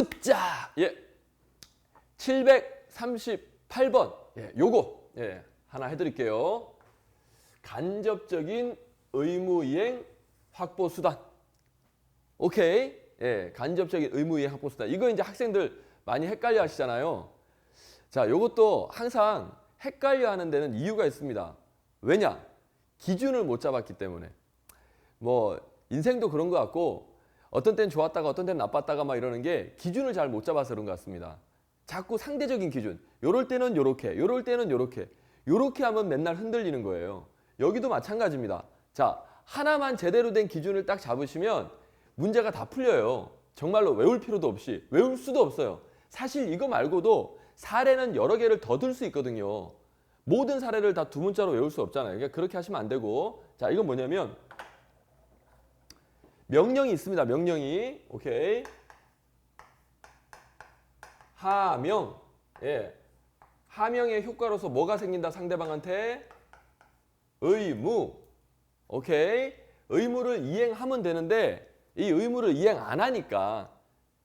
으짜! 예. 738번. 예, 요거. 예, 하나 해드릴게요. 간접적인 의무이행 확보 수단. 오케이. 예, 간접적인 의무이행 확보 수단. 이거 이제 학생들 많이 헷갈려 하시잖아요. 자, 요것도 항상 헷갈려 하는 데는 이유가 있습니다. 왜냐? 기준을 못 잡았기 때문에. 뭐, 인생도 그런 것 같고, 어떤 때는 좋았다가 어떤 때는 나빴다가 막 이러는 게 기준을 잘 못 잡아서 그런 것 같습니다. 자꾸 상대적인 기준. 요럴 때는 요렇게, 요럴 때는 요렇게. 요렇게 하면 맨날 흔들리는 거예요. 여기도 마찬가지입니다. 자, 하나만 제대로 된 기준을 딱 잡으시면 문제가 다 풀려요. 정말로 외울 필요도 없이 외울 수도 없어요. 사실 이거 말고도 사례는 여러 개를 더 들 수 있거든요. 모든 사례를 다 두 문자로 외울 수 없잖아요. 그러니까 그렇게 하시면 안 되고 자, 이건 뭐냐면 명령이 있습니다. 명령이. 오케이. 하명. 예. 하명의 효과로서 뭐가 생긴다 상대방한테? 의무. 오케이. 의무를 이행하면 되는데 이 의무를 이행 안 하니까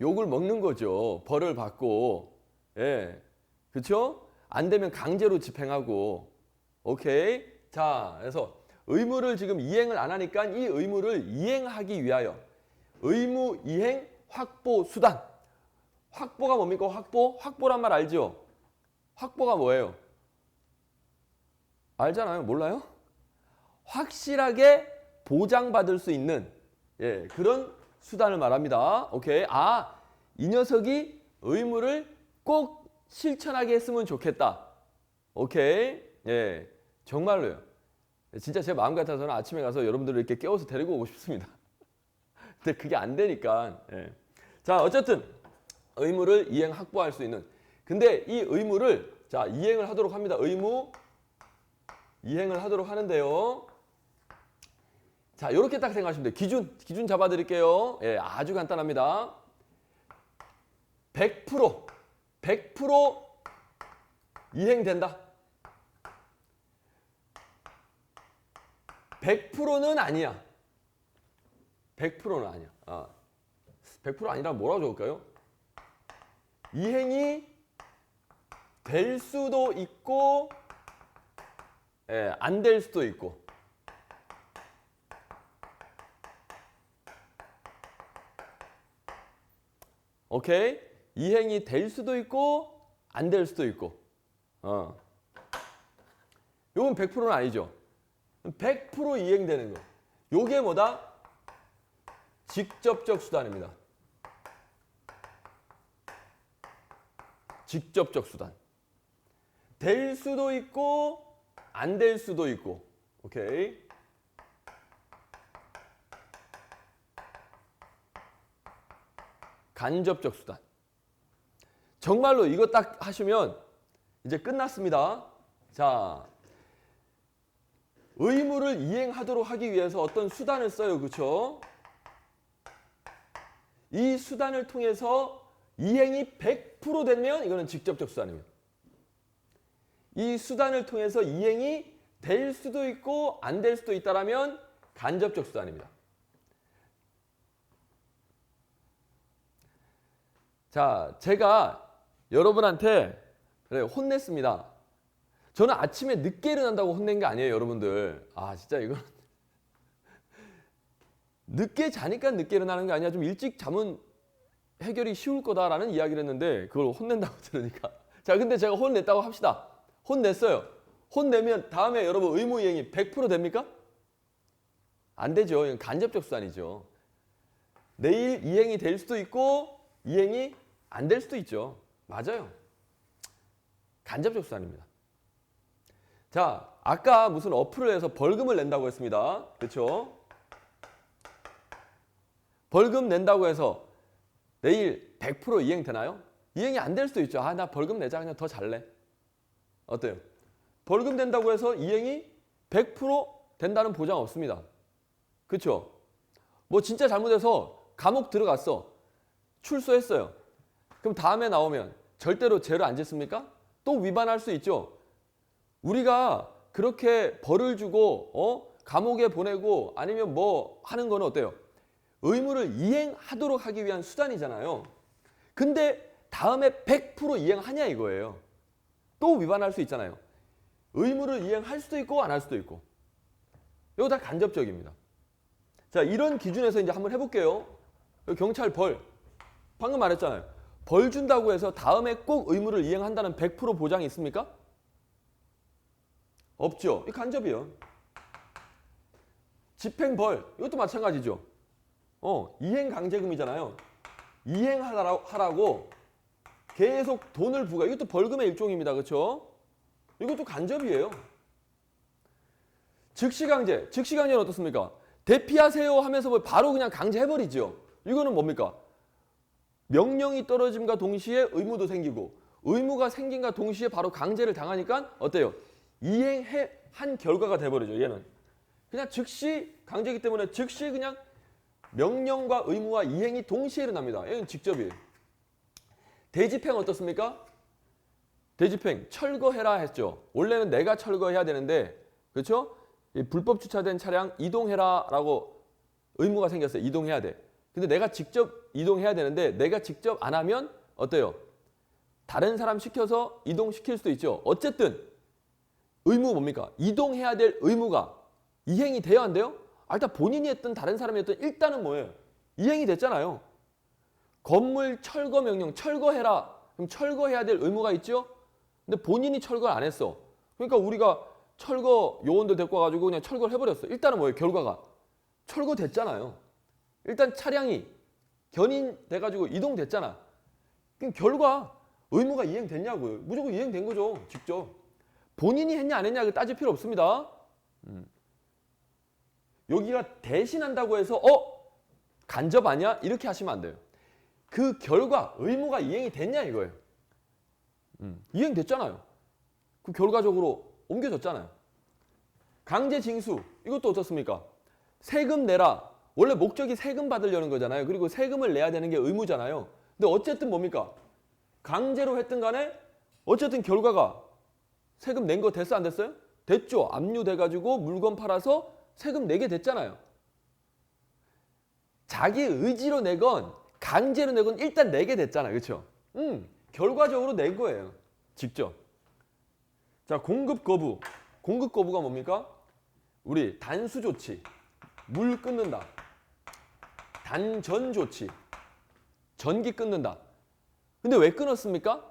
욕을 먹는 거죠. 벌을 받고. 예. 그쵸? 안 되면 강제로 집행하고. 오케이. 자, 그래서 의무를 지금 이행을 안 하니까 이 의무를 이행하기 위하여 의무 이행 확보 수단. 확보가 뭡니까? 확보? 확보란 말 알죠? 확보가 뭐예요? 알잖아요. 몰라요? 확실하게 보장받을 수 있는 예, 그런 수단을 말합니다. 오케이. 아, 이 녀석이 의무를 꼭 실천하게 했으면 좋겠다. 오케이. 예. 정말로요. 진짜 제 마음 같아서는 아침에 가서 여러분들을 이렇게 깨워서 데리고 오고 싶습니다. 근데 그게 안 되니까. 예. 자, 어쨌든 의무를 이행 확보할 수 있는. 근데 이 의무를 자, 이행을 하도록 합니다. 의무 이행을 하도록 하는데요. 자, 이렇게 딱 생각하시면 돼요. 기준, 기준 잡아 드릴게요. 예, 아주 간단합니다. 100% 100% 이행된다. 100%는 아니야. 100%는 아니야. 아, 100% 아니라 뭐라고 적을까요? 이행이 될 수도 있고, 예, 안 될 수도 있고. 오케이? 이행이 될 수도 있고, 안 될 수도 있고. 어. 요건 100%는 아니죠. 100% 이행되는 거. 요게 뭐다? 직접적 수단입니다. 직접적 수단. 될 수도 있고 안 될 수도 있고. 오케이. 간접적 수단. 정말로 이거 딱 하시면 이제 끝났습니다. 자, 의무를 이행하도록 하기 위해서 어떤 수단을 써요. 그렇죠? 이 수단을 통해서 이행이 100% 되면 이거는 직접적 수단입니다. 이 수단을 통해서 이행이 될 수도 있고 안 될 수도 있다라면 간접적 수단입니다. 자, 제가 여러분한테 그래 혼냈습니다. 저는 아침에 늦게 일어난다고 혼낸 게 아니에요, 여러분들. 아, 진짜 이건 늦게 자니까 늦게 일어나는 게 아니야. 좀 일찍 자면 해결이 쉬울 거다라는 이야기를 했는데 그걸 혼낸다고 들으니까. 자, 근데 제가 혼냈다고 합시다. 혼냈어요. 혼내면 다음에 여러분 의무 이행이 100% 됩니까? 안 되죠. 이건 간접적 수단이죠. 내일 이행이 될 수도 있고 이행이 안 될 수도 있죠. 맞아요. 간접적 수단입니다. 자, 아까 무슨 어플을 해서 벌금을 낸다고 했습니다. 그렇죠? 벌금 낸다고 해서 내일 100% 이행되나요? 이행이 안 될 수도 있죠. 아, 나 벌금 내자. 그냥 더 잘래. 어때요? 벌금 낸다고 해서 이행이 100% 된다는 보장 없습니다. 그렇죠? 뭐 진짜 잘못해서 감옥 들어갔어. 출소했어요. 그럼 다음에 나오면 절대로 죄를 안 짓습니까? 또 위반할 수 있죠. 우리가 그렇게 벌을 주고 어? 감옥에 보내고 아니면 뭐 하는 거는 어때요? 의무를 이행하도록 하기 위한 수단이잖아요. 근데 다음에 100% 이행하냐 이거예요. 또 위반할 수 있잖아요. 의무를 이행할 수도 있고 안 할 수도 있고. 이거 다 간접적입니다. 자, 이런 기준에서 이제 한번 해볼게요. 경찰 벌. 방금 말했잖아요. 벌 준다고 해서 다음에 꼭 의무를 이행한다는 100% 보장이 있습니까? 없죠. 이 간접이요. 집행벌. 이것도 마찬가지죠. 어, 이행 강제금이잖아요. 이행하라고 하라고 계속 돈을 부과. 이것도 벌금의 일종입니다. 그렇죠? 이것도 간접이에요. 즉시 강제. 즉시 강제는 어떻습니까? 대피하세요 하면서 뭐 바로 그냥 강제해버리죠. 이거는 뭡니까? 명령이 떨어짐과 동시에 의무도 생기고 의무가 생긴과 동시에 바로 강제를 당하니까 어때요? 이행해 한 결과가 돼버리죠. 얘는 그냥 즉시 강제이기 때문에 즉시 그냥 명령과 의무와 이행이 동시에 일어납니다. 얘는 직접이에요. 대집행 어떻습니까? 대집행 철거해라 했죠. 원래는 내가 철거해야 되는데 그렇죠? 이 불법 주차된 차량 이동해라라고 의무가 생겼어요. 이동해야 돼. 근데 내가 직접 이동해야 되는데 내가 직접 안 하면 어때요? 다른 사람 시켜서 이동시킬 수도 있죠. 어쨌든 의무 뭡니까? 이동해야 될 의무가 이행이 돼야 안 돼요? 아, 일단 본인이 했든 다른 사람이 했든 일단은 뭐예요? 이행이 됐잖아요. 건물 철거 명령 철거해라. 그럼 철거해야 될 의무가 있죠? 근데 본인이 철거를 안 했어. 그러니까 우리가 철거 요원도 데리고 와가지고 그냥 철거를 해버렸어. 일단은 뭐예요? 결과가 철거됐잖아요. 일단 차량이 견인돼가지고 이동됐잖아. 그럼 결과 의무가 이행됐냐고요. 무조건 이행된 거죠. 직접. 본인이 했냐 안 했냐 그 따질 필요 없습니다. 음. 여기가 대신한다고 해서 어 간접 아니야 이렇게 하시면 안 돼요. 그 결과 의무가 이행이 됐냐 이거예요. 음. 이행됐잖아요. 그 결과적으로 옮겨졌잖아요. 강제 징수 이것도 어떻습니까? 세금 내라. 원래 목적이 세금 받으려는 거잖아요. 그리고 세금을 내야 되는 게 의무잖아요. 근데 어쨌든 뭡니까? 강제로 했든 간에 어쨌든 결과가 세금 낸 거 됐어 안 됐어요? 됐죠. 압류돼 가지고 물건 팔아서 세금 내게 됐잖아요. 자기 의지로 내건 강제로 내건 일단 내게 됐잖아요. 그렇죠? 음, 결과적으로 낸 거예요. 직접. 자, 공급 거부. 공급 거부가 뭡니까? 우리 단수 조치. 물 끊는다. 단전 조치. 전기 끊는다. 근데 왜 끊었습니까?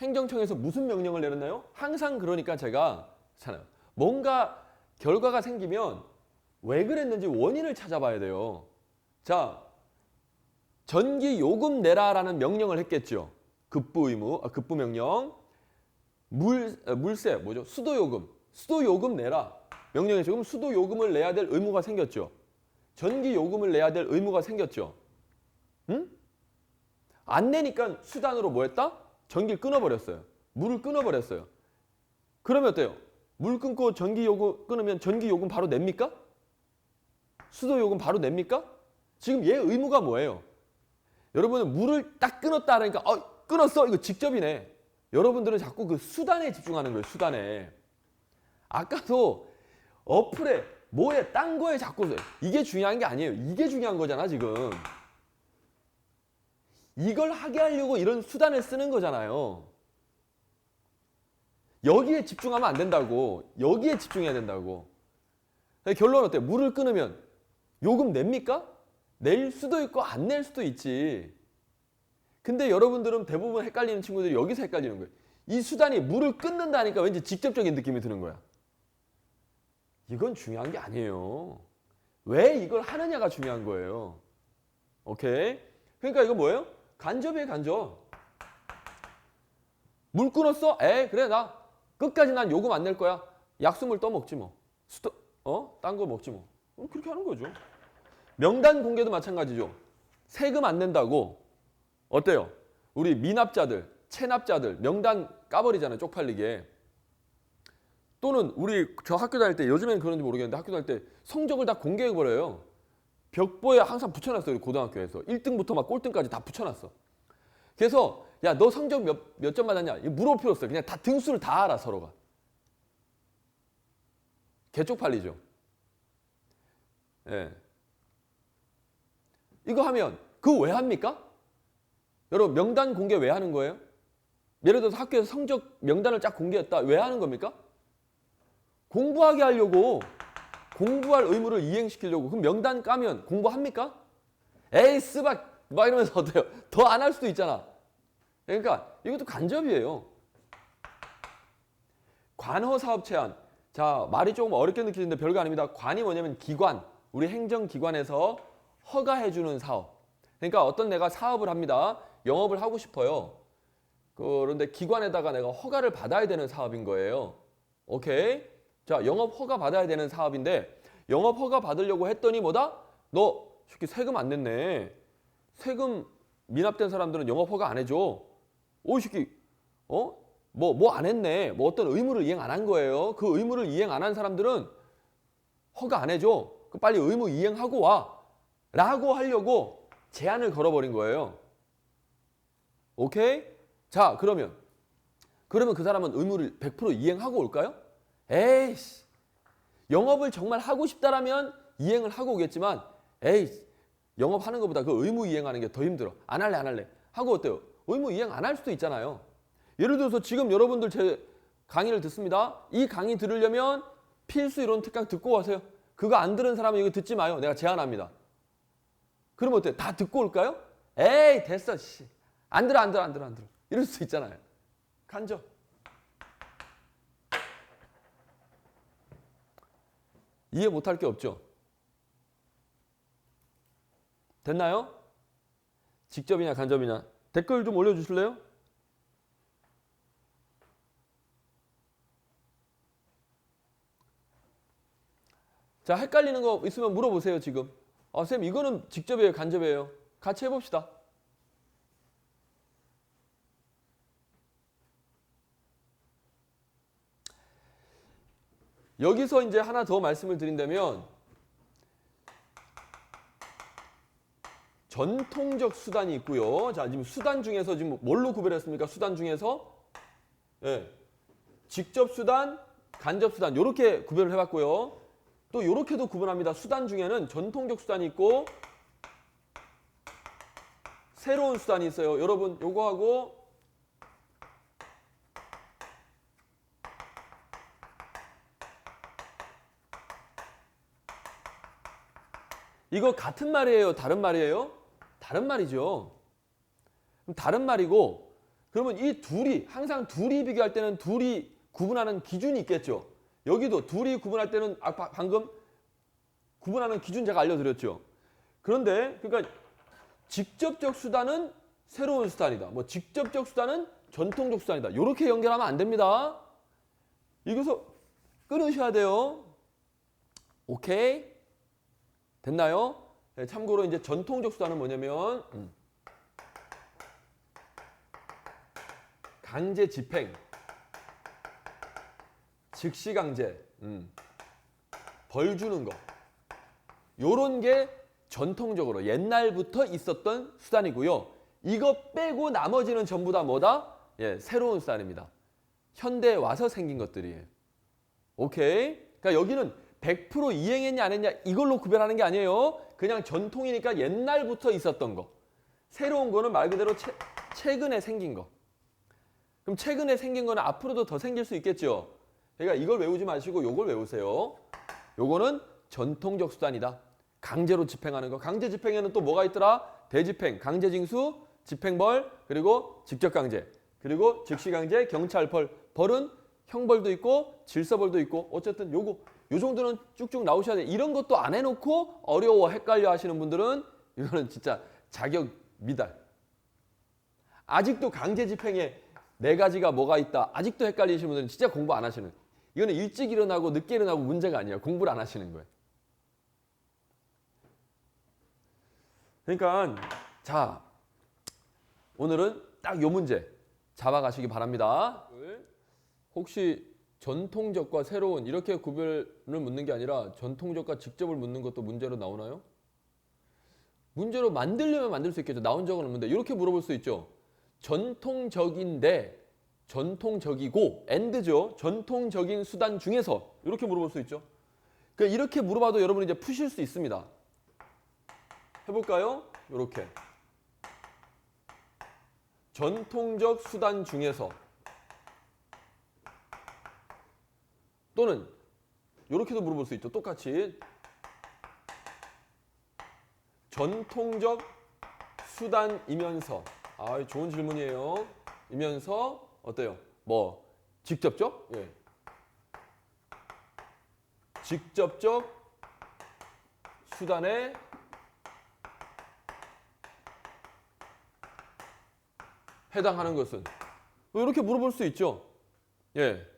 행정청에서 무슨 명령을 내렸나요? 항상 그러니까 제가 잖아요. 뭔가 결과가 생기면 왜 그랬는지 원인을 찾아봐야 돼요. 자, 전기 요금 내라라는 명령을 했겠죠. 급부 의무, 아, 급부 명령. 물 아, 물세 뭐죠? 수도 요금. 수도 요금 내라. 명령이 지금 수도 요금을 내야 될 의무가 생겼죠. 전기 요금을 내야 될 의무가 생겼죠. 응? 안 내니까 수단으로 뭐 했다? 전기를 끊어버렸어요. 물을 끊어버렸어요. 그러면 어때요? 물 끊고 전기 요금 끊으면 전기 요금 바로 냅니까? 수도 요금 바로 냅니까? 지금 얘 의무가 뭐예요? 여러분은 물을 딱 끊었다 하니까 어, 끊었어 이거 직접이네. 여러분들은 자꾸 그 수단에 집중하는 거예요. 수단에. 아까도 어플에 뭐에 딴 거에 자꾸 이게 중요한 게 아니에요. 이게 중요한 거잖아 지금. 이걸 하게 하려고 이런 수단을 쓰는 거잖아요. 여기에 집중하면 안 된다고. 여기에 집중해야 된다고. 결론 어때요? 물을 끊으면 요금 냅니까? 낼 수도 있고 안 낼 수도 있지. 근데 여러분들은 대부분 헷갈리는 친구들이 여기서 헷갈리는 거예요. 이 수단이 물을 끊는다니까 왠지 직접적인 느낌이 드는 거야. 이건 중요한 게 아니에요. 왜 이걸 하느냐가 중요한 거예요. 오케이? 그러니까 이거 뭐예요? 간접이에요, 간접. 물 끊었어? 에 그래 나 끝까지 난 요금 안 낼 거야. 약수물 떠먹지 뭐. 수도 어? 딴 거 먹지 뭐. 그렇게 하는 거죠. 명단 공개도 마찬가지죠. 세금 안 낸다고 어때요? 우리 미납자들, 체납자들 명단 까버리잖아요. 쪽팔리게. 또는 우리 저 학교 다닐 때 요즘에는 그런지 모르겠는데 학교 다닐 때 성적을 다 공개해 버려요. 벽보에 항상 붙여놨어요. 고등학교에서 1등부터 막 꼴등까지 다 붙여놨어. 그래서 야 너 성적 몇 몇 점? 이거 물어볼 필요 없어요. 그냥 다 등수를 다 알아 서로가. 개쪽팔리죠. 예. 이거 하면 그거 왜 합니까? 여러분 명단 공개 왜 하는 거예요? 예를 들어서 학교에서 성적 명단을 쫙 공개했다. 왜 하는 겁니까? 공부하게 하려고 공부할 의무를 이행시키려고 그럼 명단 까면 공부합니까? 에이 쓰박 막 이러면서 어때요? 더 안 할 수도 있잖아. 그러니까 이것도 간접이에요. 관허 사업 제한. 자 말이 조금 어렵게 느끼는데 별거 아닙니다. 관이 뭐냐면 기관, 우리 행정기관에서 허가해주는 사업. 그러니까 어떤 내가 사업을 합니다. 영업을 하고 싶어요. 그런데 기관에다가 내가 허가를 받아야 되는 사업인 거예요. 오케이? 자, 영업 허가 받아야 되는 사업인데 영업 허가 받으려고 했더니 뭐다? 너 쉽게 세금 안 냈네. 세금 미납된 사람들은 영업 허가 안 해줘. 오, 이 새끼, 어? 뭐, 뭐 안 했네. 뭐 어떤 의무를 이행 안 한 거예요. 그 의무를 이행 안 한 사람들은 허가 안 해줘. 그 빨리 의무 이행하고 와. 라고 하려고 제한을 걸어버린 거예요. 오케이? 자, 그러면 그러면 그 사람은 의무를 100% 이행하고 올까요? 에이씨. 영업을 정말 하고 싶다라면 이행을 하고 오겠지만 에이, 영업하는 것보다 그 의무 이행하는 게 더 힘들어. 안 할래, 안 할래. 하고 어때요? 의무 이행 안 할 수도 있잖아요. 예를 들어서 지금 여러분들 제 강의를 듣습니다. 이 강의 들으려면 필수 이론 특강 듣고 가세요. 그거 안 들은 사람은 이거 듣지 마요. 내가 제안합니다. 그럼 어때? 다 듣고 올까요? 에이, 됐어. 씨. 안 들어, 안 들어, 안 들어, 안 들어. 이럴 수 있잖아요. 간접. 이해 못할 게 없죠. 됐나요? 직접이냐 간접이냐 댓글 좀 올려주실래요? 자 헷갈리는 거 있으면 물어보세요 지금. 아, 쌤 이거는 직접이에요 간접이에요. 같이 해봅시다. 여기서 이제 하나 더 말씀을 드린다면 전통적 수단이 있고요. 자, 지금 수단 중에서 지금 뭘로 구별했습니까? 수단 중에서 예. 직접 수단, 간접 수단 이렇게 구별을 해봤고요. 또 이렇게도 구분합니다. 수단 중에는 전통적 수단이 있고 새로운 수단이 있어요. 여러분 요거하고 이거 같은 말이에요? 다른 말이에요? 다른 말이죠. 다른 말이고 그러면 이 둘이 항상 둘이 비교할 때는 둘이 구분하는 기준이 있겠죠. 여기도 둘이 구분할 때는 아, 바- 방금 구분하는 기준 제가 알려드렸죠. 그런데 그러니까 직접적 수단은 새로운 수단이다. 뭐 직접적 수단은 전통적 수단이다. 이렇게 연결하면 안 됩니다. 이것서 끊으셔야 돼요. 오케이? 됐나요? 네, 참고로 이제 전통적 수단은 뭐냐면 음, 강제 집행, 즉시 강제, 음, 벌 주는 거, 요런 게 전통적으로 옛날부터 있었던 수단이고요. 이거 빼고 나머지는 전부 다 뭐다? 예, 새로운 수단입니다. 현대에 와서 생긴 것들이에요. 오케이? 그러니까 여기는 100% 이행했냐 안 했냐 이걸로 구별하는 게 아니에요. 그냥 전통이니까 옛날부터 있었던 거. 새로운 거는 말 그대로 최, 최근에 생긴 거. 그럼 최근에 생긴 거는 앞으로도 더 생길 수 있겠죠. 그러니까 이걸 외우지 마시고 요걸 외우세요. 요거는 전통적 수단이다. 강제로 집행하는 거. 강제 집행에는 또 뭐가 있더라? 대집행, 강제징수, 집행벌, 그리고 직접강제, 그리고 즉시강제, 경찰벌. 벌은 형벌도 있고 질서벌도 있고 어쨌든 요거 요 정도는 쭉쭉 나오셔야 돼. 이런 것도 안 해놓고 어려워 헷갈려 하시는 분들은 이거는 진짜 자격 미달. 아직도 강제 집행에 네 가지가 뭐가 있다. 아직도 헷갈리시는 분들은 진짜 공부 안 하시는. 이거는 일찍 일어나고 늦게 일어나고 문제가 아니에요. 공부를 안 하시는 거예요. 그러니까 자 오늘은 딱 요 문제 잡아가시기 바랍니다. 혹시 전통적과 새로운 이렇게 구별을 묻는 게 아니라 전통적과 직접을 묻는 것도 문제로 나오나요? 문제로 만들려면 만들 수 있겠죠. 나온 적은 없는데 이렇게 물어볼 수 있죠. 전통적인데 전통적이고 엔드죠. 전통적인 수단 중에서 이렇게 물어볼 수 있죠. 그러니까 이렇게 물어봐도 여러분이 이제 푸실 수 있습니다. 해볼까요? 이렇게. 전통적 수단 중에서 또는 이렇게도 물어볼 수 있죠. 똑같이 전통적 수단이면서 아 좋은 질문이에요. 이면서 어때요? 뭐 직접적? 예. 직접적 수단에 해당하는 것은 이렇게 물어볼 수 있죠. 예.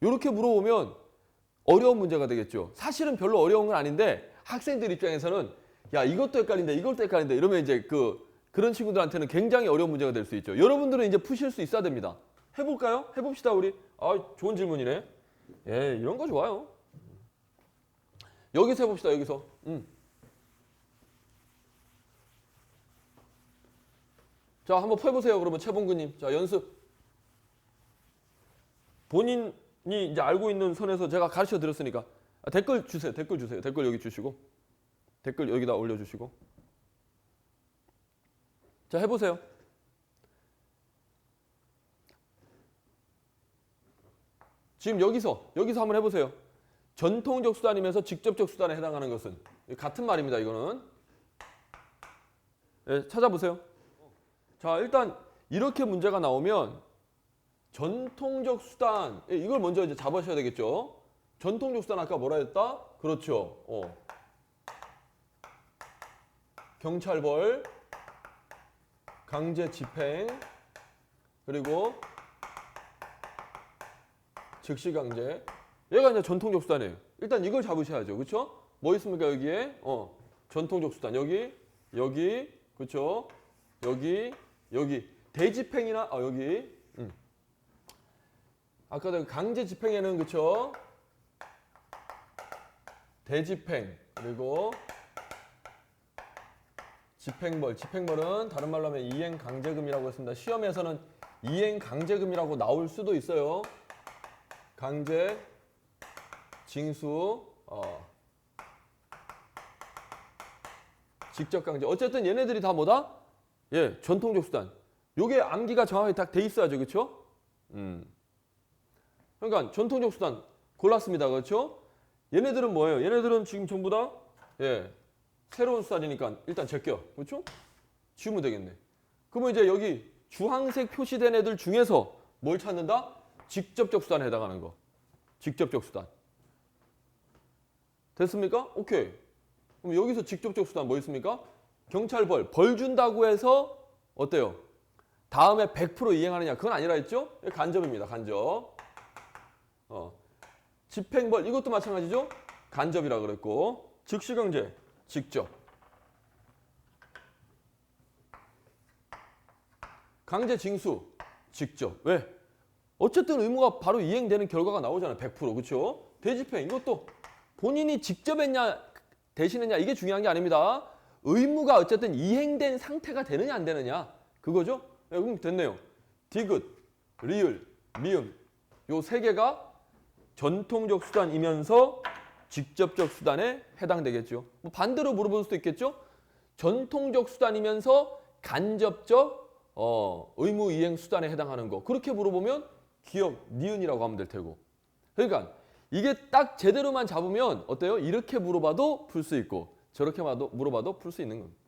이렇게 물어보면 어려운 문제가 되겠죠. 사실은 별로 어려운 건 아닌데 학생들 입장에서는 야 이것도 헷갈린다, 이것도 헷갈린다 이러면 이제 그 그런 친구들한테는 굉장히 어려운 문제가 될 수 있죠. 여러분들은 이제 푸실 수 있어야 됩니다. 해볼까요? 해봅시다 우리. 아 좋은 질문이네. 예, 이런 거 좋아요. 여기서 해봅시다. 여기서. 음. 자, 한번 해보세요. 그러면 최봉근님. 자, 연습. 본인 이 이제 알고 있는 선에서 제가 가르쳐 드렸으니까 아, 댓글 주세요. 댓글 주세요. 댓글 여기 주시고 댓글 여기다 올려주시고. 자, 해보세요. 지금 여기서 여기서 한번 해보세요. 전통적 수단이면서 직접적 수단에 해당하는 것은 같은 말입니다. 이거는 예, 찾아보세요. 자, 일단 이렇게 문제가 나오면 전통적 수단 예, 이걸 먼저 이제 잡으셔야 되겠죠. 전통적 수단 아까 뭐라 했다? 그렇죠. 어. 경찰벌, 강제 집행, 그리고 즉시 강제. 얘가 이제 전통적 수단이에요. 일단 이걸 잡으셔야죠. 그렇죠? 뭐 있습니까 여기에? 어. 전통적 수단. 여기, 여기, 그렇죠? 여기, 여기. 대집행이나 아 여기. 음. 아까 그 강제 집행에는 그렇죠? 대집행 그리고 집행벌. 집행벌은 다른 말로 하면 이행 강제금이라고 했습니다. 시험에서는 이행 강제금이라고 나올 수도 있어요. 강제, 징수, 어. 직접 강제. 어쨌든 얘네들이 다 뭐다? 예, 전통적 수단. 요게 암기가 정확하게 딱돼 있어야죠, 그렇죠? 음. 그러니까 전통적 수단 골랐습니다, 그렇죠? 얘네들은 뭐예요? 얘네들은 지금 전부 다 예, 새로운 수단이니까 일단 제껴, 그렇죠? 지우면 되겠네. 그러면 이제 여기 주황색 표시된 애들 중에서 뭘 찾는다? 직접적 수단에 해당하는 거. 직접적 수단. 됐습니까? 오케이. 그럼 여기서 직접적 수단 뭐 있습니까? 경찰벌. 벌 준다고 해서 어때요? 다음에 100% 이행하느냐? 그건 아니라 했죠? 간접입니다. 간접. 어. 집행벌. 이것도 마찬가지죠? 간접이라 그랬고. 즉시강제. 직접. 강제 징수. 직접. 왜? 어쨌든 의무가 바로 이행되는 결과가 나오잖아요. 100% 그렇죠? 대집행 이것도 본인이 직접 했냐 대신했냐 이게 중요한 게 아닙니다. 의무가 어쨌든 이행된 상태가 되느냐 안 되느냐 그거죠? 네, 그럼 됐네요. 디귿, 리을, 미음 요 세 개가 전통적 수단이면서 직접적 수단에 해당되겠죠. 뭐 반대로 물어볼 수도 있겠죠. 전통적 수단이면서 간접적 어, 의무 이행 수단에 해당하는 거 그렇게 물어보면 기억 니은이라고 하면 될 테고. 그러니까 이게 딱 제대로만 잡으면 어때요? 이렇게 물어봐도 풀 수 있고 저렇게 물어봐도 풀 수 있는 겁니다.